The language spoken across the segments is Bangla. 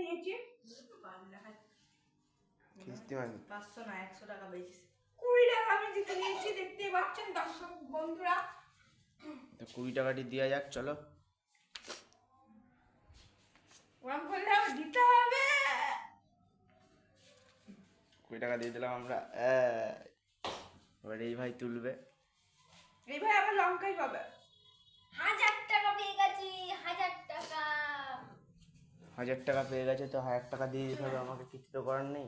নিয়েছি। কিস্তি মানে। পাঁচশো না একশো টাকা বেশি কুড়ি টাকা আমি জিতে নিয়েছি দেখতেই পাচ্ছেন দর্শক বন্ধুরা। তো কুড়ি টাকাটি দেওয়া যাক চলো। ওরম করলে আবার দিতে হবে। কুড়ি টাকা দিয়ে দিলাম আমরা। এই। এবার এই ভাই তুলবে। এই ভাই আবার লঙ্কাই পাবে। হাজার টাকা পেয়ে গেছি হাজার হাজার টাকা পেয়ে গেছে তো হাজার টাকা দিয়ে দিতে হবে আমাকে কিছু তো করার নেই।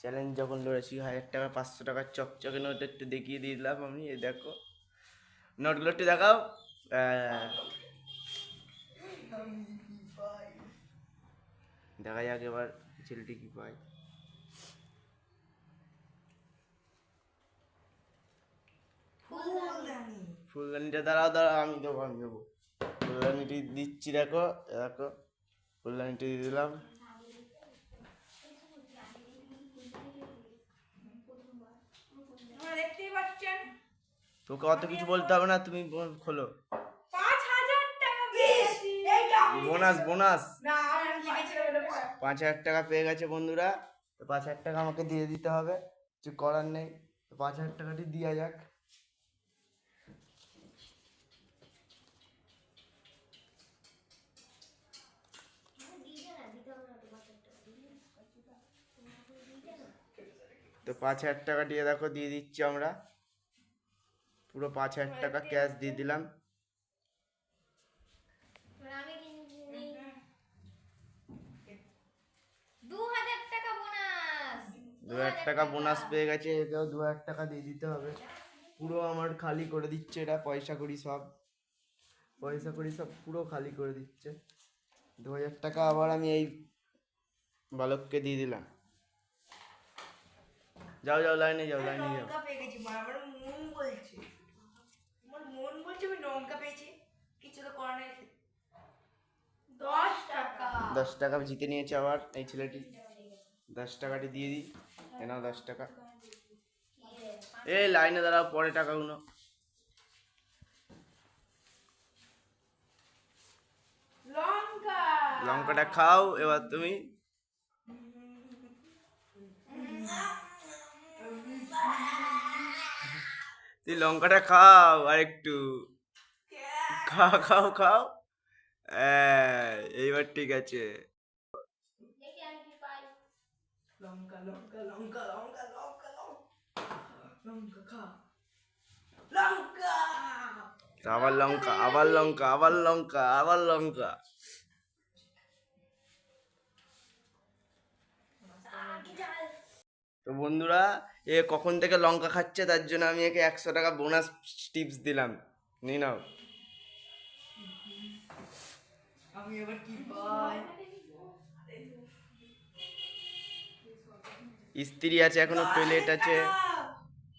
চ্যালেঞ্জ যখন লড়েছি হাজার টাকা পাঁচশো টাকার চকচকে নোট একটু দেখিয়ে দিয়ে দিলাম আমি এই দেখো। নোটগুলো একটু দেখাও। দেখা যাক এবার ছেলেটি কি পায়। ফুলদানিটা দাঁড়াও দাঁড়াও আমি দেবো আমি দেবো। ফুলদানিটি দিচ্ছি দেখো দেখো। ফুলদানিটি দিয়ে দিলাম। আপনারা দেখতেই পাচ্ছেন। তোকে অত কিছু বলতে হবে না তুমি খোলো। Bonus bonus. পাঁচ হাজার টাকা পেয়ে গেছে। বন্ধুরা। তো পাঁচ হাজার টাকা আমাকে দিয়ে দিতে হবে। কিছু করার নেই। তো পাঁচ হাজার টাকাটি দেওয়া যাক। তো পাঁচ হাজার টাকা দিয়ে দেখো দিয়ে দিচ্ছি আমরা। পুরো পাঁচ হাজার টাকা ক্যাশ দিয়ে দিলাম। দু হাজার টাকা বোনাস পেয়ে গেছে একেও দু হাজার টাকা দিয়ে দিতে হবে। পুরো আমার খালি করে দিচ্ছে এটা পয়সা করি সব। পয়সা করি সব পুরো খালি করে দিচ্ছে। দু হাজার টাকা আবার আমি এই বালককে দিয়ে দিলাম। যাও যাও লাইনে যাও লাইনে যাও। লঙ্কা পেয়ে গেছি মা আমার মন বলছে। আমার মন বলছে আমি লঙ্কা পেয়েছি কিছু তো করার নেই। দশ টাকা। দশ টাকা জিতে নিয়েছে আবার এই ছেলেটি। দশ টাকাটি দিয়ে দিই। এ নাও দশ টাকা। এই লাইনে দাঁড়াও পরে টাকাগুলো লঙ্কা। লঙ্কাটা খাও এবার তুমি। তুই লঙ্কাটা খাও আর একটু। খাও খাও খাও। এইবার ঠিক আছে। দেখি আমি কি পাই লঙ্কা লঙ্কা লঙ্কা লঙ্কা লঙ্কা লঙ্কা লঙ্কা খা। লঙ্কা আবার লঙ্কা আবার লঙ্কা আবার লঙ্কা আবার লঙ্কা। তো বন্ধুরা এ কখন থেকে লঙ্কা খাচ্ছে তার জন্য আমি একে একশো টাকা বোনাস টিপস দিলাম। নি নাও। আমি এবার কি পাই? স্ত্রী আছে এখনও প্লেট আছে।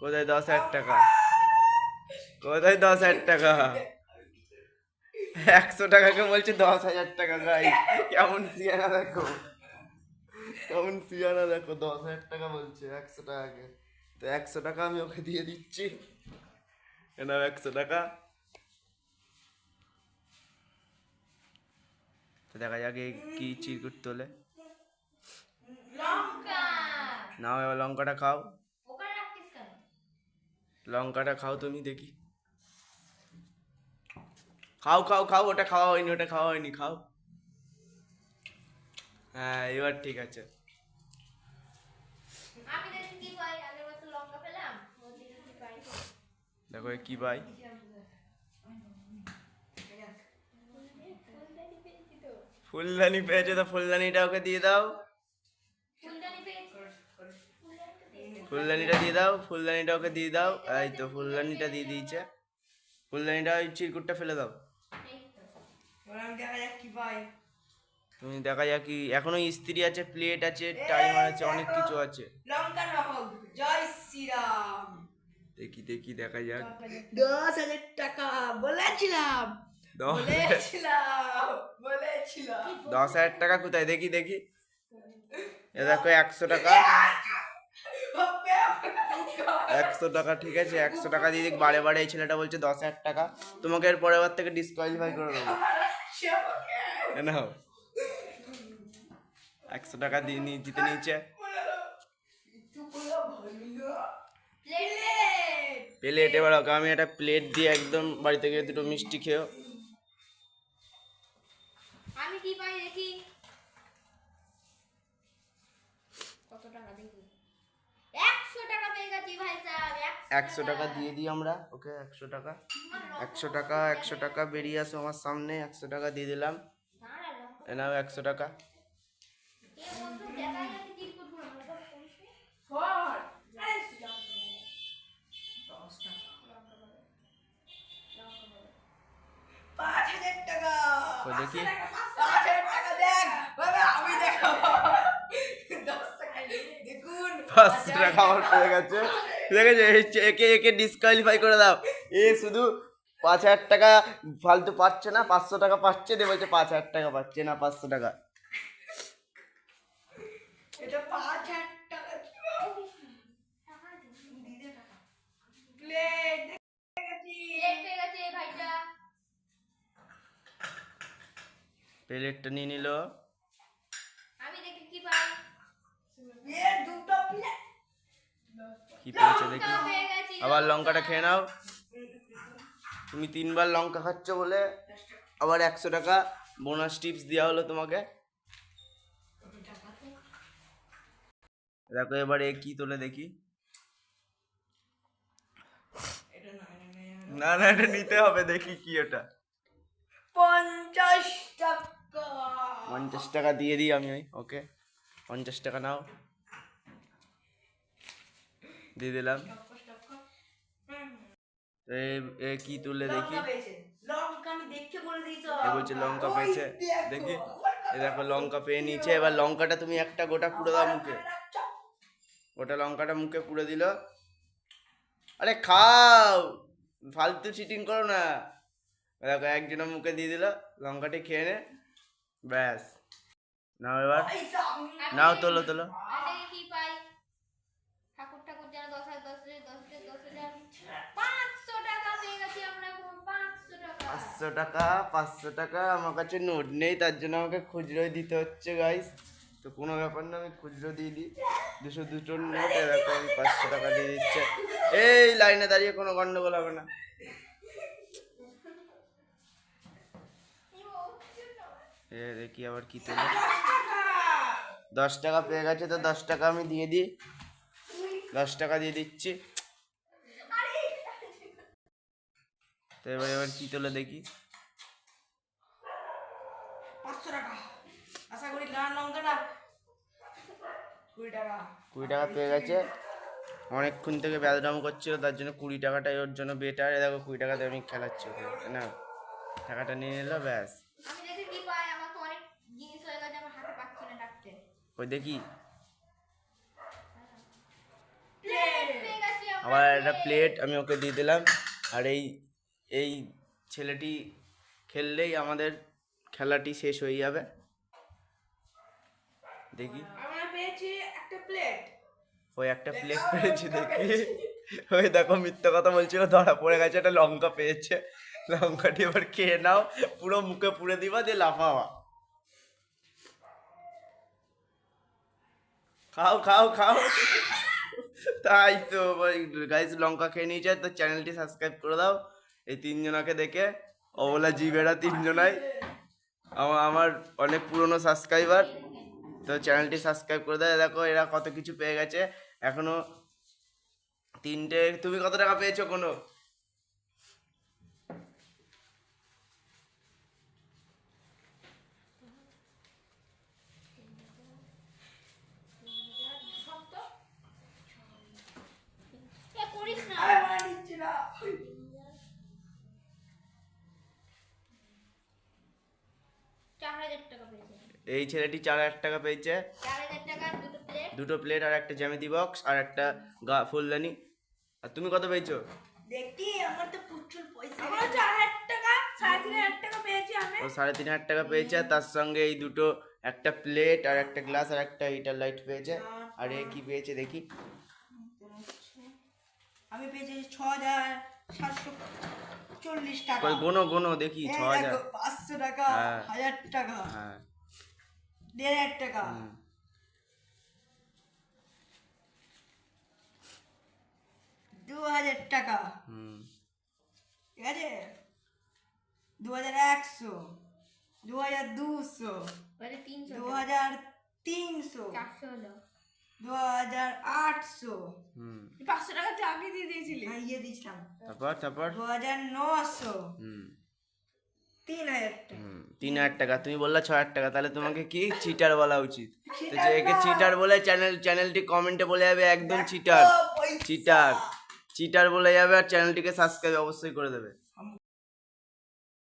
কোথায় দশ হাজার টাকা? কোথায় দশ হাজার টাকা? একশো টাকাকে বলছে দশ হাজার টাকা গাই কেমন সিয়ানা দেখো। কেমন সিয়ানা দেখো দশ হাজার টাকা বলছে একশো টাকাকে। তো একশো টাকা আমি ওকে দিয়ে দিচ্ছি। এনাও একশো টাকা। তো দেখা যাক কি চিরকুট তোলে লঙ্কা! নাও এবার লঙ্কাটা খাও। লঙ্কাটা খাও তুমি দেখি। খাও খাও খাও ওটা খাওয়া হয়নি ওটা খাওয়া হয়নি খাও। হ্যাঁ এবার ঠিক আছে আমি দেখি কি পাই আগের বছর লঙ্কা পেলাম ও দেখি কি পাই দেখো কি পাই ফুলদানি পেয়েছে তো ফুলদানিটা ওকে দিয়ে দাও। ফুলদানিটা দিয়ে দাও, ফুলদানিটা ওকে দিয়ে দাও। এই তো ফুলদানিটা দিয়ে দিয়েছে। ফুলদানিটা ওই চিরকুটটা ফেলে দাও। তুমি দেখা যাক কি, এখনও স্ত্রী আছে, প্লেট আছে, টাইমার আছে, অনেক কিছু আছে। জয় শ্রীরাম। দেখি দেখি দেখা যাক। দশ হাজার টাকা বলেছিলাম। দশ হাজার টাকা কোথায়? দেখি দেখি। এ দেখো একশো টাকা। একশো টাকা ঠিক আছে একশো টাকা দিয়ে বারে বারে এই ছেলেটা বলছে দশ হাজার টাকা। তোমাকে এর পরের বার থেকে ডিসকোয়ালিফাই করে দেবো। নাও। একশো টাকা দিয়ে নিয়ে জিতে নিয়েছে। প্লেট এবার ওকে আমি একটা প্লেট দিয়ে একদম বাড়ি থেকে দুটো মিষ্টি খেয়েও আমি কি পাই দেখি? কত টাকা দেখি? একশো টাকা পেয়ে গেছি ভাই একশো টাকা দিয়ে দিই আমরা ওকে একশো টাকা। একশো টাকা একশো টাকা বেরিয়ে আসো আমার সামনে একশো টাকা দিয়ে দিলাম। এ নাও একশো টাকা সর আরে পাঁচ হাজার তো দেখি পাঁচশো টাকা আমার পেয়ে গেছে। একে একে ডিসকোয়ালিফাই করে দাও। এ শুধু পাঁচ হাজার টাকা ফালতু পাচ্ছে না পাঁচশো টাকা পাচ্ছে বলছে পাঁচ হাজার টাকা পাচ্ছে না পাঁচশো টাকা। এটা পাঁচ হাজার টাকা ছিল প্লেট প্লেটটা নিয়ে নিল। আমি দেখি কি পাই। এ দুটো প্লেট কি পেয়েছে দেখি। আবার লঙ্কাটা খেয়ে নাও। তুমি তিনবার লঙ্কা খাচ্ছ বলে আবার একশো টাকা বোনাস টিপস দেওয়া হলো তোমাকে। দেখো এবারে কি তোলে দেখি। না, না। এটা নিতে হবে দেখি কি ওটা। পঞ্চাশ টাকা পঞ্চাশ টাকা দিয়ে দিই আমি ওই ওকে? পঞ্চাশ টাকা নাও। দিয়ে দিলাম। এ- কি তুললে দেখি? বলছে লঙ্কা পেয়েছে। দেখি। এ দেখো লঙ্কা পেয়ে নিয়েছে। এবার লঙ্কাটা তুমি একটা গোটা পুরো দাও মুখে। গোটা লঙ্কাটা মুখে পুড়ে দিল। আরে খাও! ফালতু চিটিং করো না। দেখো একজনের মুখে দিয়ে দিল। লঙ্কাটি খেয়ে নে। ব্যাস। নাও এবার। নাও তোলো তোলো। পাঁচশো টাকা পাঁচশো টাকা। আমার কাছে নোট নেই তার জন্য আমাকে খুচরোই দিতে হচ্ছে গাইস তো কোনো ব্যাপার না আমি খুচরো দিয়ে দিই। দুশো দুটোর নোট এরকম আমি পাঁচশো টাকা দিয়ে দিচ্ছে। এই লাইনে দাঁড়িয়ে কোনো গন্ডগোল হবে না। দেখি আবার কি তোলে। দশ টাকা পেয়ে গেছে তো দশ টাকা আমি দিয়ে দিই। দশ টাকা দিয়ে দিচ্ছি। তো এবার এবার কি তোলে দেখি। কুড়ি টাকা। পেয়ে গেছে। অনেকক্ষণ থেকে ব্যাদরাম করছিল তার জন্য কুড়ি টাকাটাই ওর জন্য বেটার দেখো কুড়ি টাকাতে আমি খেলাচ্ছি ওকে না? টাকাটা নিয়ে নিল ব্যাস আমি দেখি কি পাই আমার তো অনেক জিনিস হয়ে গেছে আমার হাতে পাচ্ছি না ডাকতে ওই দেখি। আবার একটা প্লেট আমি ওকে দিয়ে দিলাম। আর এই এই ছেলেটি খেললেই আমাদের খেলাটি শেষ হয়ে যাবে। দেখি। আমরা পেয়েছি একটা প্লেট ওই একটা প্লেট পেয়েছি দেখি। ওই দেখো মিথ্যা কথা বলছিল ধরা পড়ে গেছে একটা লঙ্কা পেয়েছে। লঙ্কাটি এবার খেয়ে নাও পুরো মুখে পুড়ে দিবা দিয়ে লাফাওয়া খাও খাও খাও। তাই তো গাইস লঙ্কা খেয়ে নিয়েছে, তো চ্যানেলটি সাবস্ক্রাইব করে দাও। এই তিনজনাকে দেখে, অবলা জিবেরা তিনজনাই। আমার আমার অনেক পুরনো সাবস্ক্রাইবার তো চ্যানেলটি সাবস্ক্রাইব করে দেয় দেখো, এরা কত কিছু পেয়ে গেছে। এখনও তিনটে, তুমি কত টাকা পেয়েছ কোনো এ করিস না আরে মানে নিচ্ছি না চার হাজার টাকা পেয়েছি এই ছেলেটি চার হাজার টাকা পেয়েছে। দুটো প্লেট আর একটা জ্যামিতি বক্স আর একটা গা ফুলদানি। আর তুমি কত পেয়েছ? দেখি আমার তো প্রচুর পয়সা। আমরা চার হাজার টাকা সাড়ে তিন হাজার টাকা পেয়েছি আমি। ও সাড়ে তিন হাজার টাকা পেয়েছে। আর তার সঙ্গে এই দুটো একটা প্লেট আর একটা গ্লাস আর একটা হিটার লাইট পেয়েছে। আর এ কি পেয়েছে দেখি। আমি পেয়েছি ছ হাজার সাতশো চল্লিশ টাকা। গোনো গোনো দেখি ছ হাজার। পাঁচশো টাকা হ্যাঁ। হাজার টাকা। হ্যাঁ। দেড় হাজার টাকা। হুম। দু হাজার টাকা। হুম। ঠিক আছে? দু হাজার একশো দু হাজার দুশো বলে তিনশো। দু হাজার তিনশো চারশো হলো। দু হাজার আটশো। হুম। পাঁচশো টাকা তো আগে দিয়ে দিয়েছিলি। হ্যাঁ ইয়ে দিয়েছিলাম। তারপর তারপর? দু হাজার নশো। হুম। তিন হাজার তিন হাজার টাকা। তুমি বললে ছ হাজার টাকা তাহলে তোমাকে কি চিটার বলা উচিত? তো যে একে চিটার বলে চ্যানেল চ্যানেলটি কমেন্টে বলে যাবে একদম চিটার চিটার চিটার বলে যাবে আর চ্যানেলটিকে সাবস্ক্রাইব অবশ্যই করে দেবে।